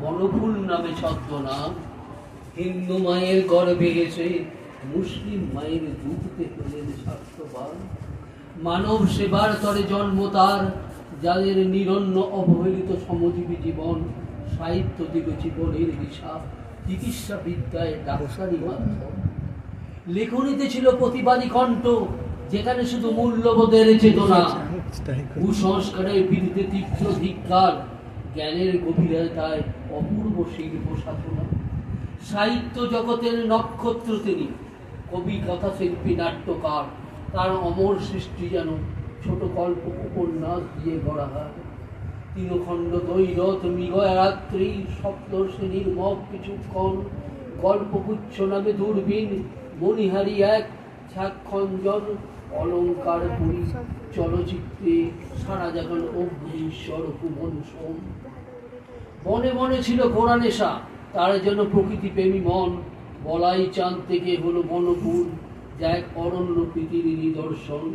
বনফুল নামে ছদ্মনাম। হিন্দু মায়ের গর্ভে এসে মুসলিম মায়ের দুধতে হলেন স্বার্থবান মানব সেবার তরে জন্ম তার যাদের নিরন্ন অবহেলিত সমজীবী জীবন সাহিত্য দিকে জীবনের হিসাব চিকিৎসা বিদ্যায় ডাক্তারি মাধ্যম। লেখনীতে ছিল প্রতিবাদী কণ্ঠ যেখানে শুধু মূল্যবোধের চেতনা। কুসংস্কারের বিরুদ্ধে তীব্র ধিক্কার। জ্ঞানের গভীরতায় অপূর্ব শিল্প সাধনা সাহিত্য জগতের নক্ষত্র তিনি কবি কথা শিল্পী নাট্যকার, তার অমর সৃষ্টি যেন ছোট গল্প উপন্যাস দিয়ে গড়া হয়। তৃণখণ্ড দৈরথ মৃগয়া রাত্রি সপ্ত শ্রেণির মগ কিছুক্ষণ, গল্পগুচ্ছ নামে দূরবীন, মণিহারি এক, ছাক্ষঞ্জন অলঙ্কার পুরী চলচ্চিত্রে সারা জাগান অগ্নিশ্বর কুমন সোম বনে বনে ছিল ঘোড়া নেশা, তার জন্য প্রকৃতি প্রেমী মন। বলাই চাঁদ থেকে হলো বনপুর যা এক অরণ্য প্রীতির নিদর্শন।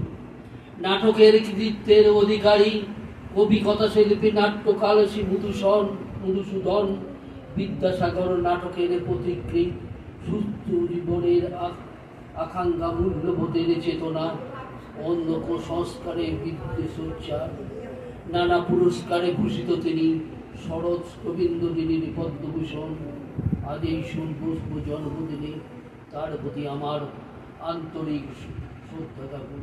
নাটকের কৃতিত্বের অধিকারী, কবি কথা শিল্পী নাট্যকাল শ্রী মধুসন মধুসূদন। বিদ্যাসাগর নাটকের প্রতিকৃত, সুস্থ জীবনের আ- আকাঙ্ক্ষা মূল্যবোধের চেতনা অন্য কুসংস্কারে বিদ্বেষ উচ্চার নানা পুরস্কারে ভূষিত তিনি, শরৎ রবীন্দ্রদিনীর পদ্মভূষণ আজ এই সুপুষ্প জন্মদিনে, তার প্রতি আমার আন্তরিক শ্রদ্ধা জ্ঞাপন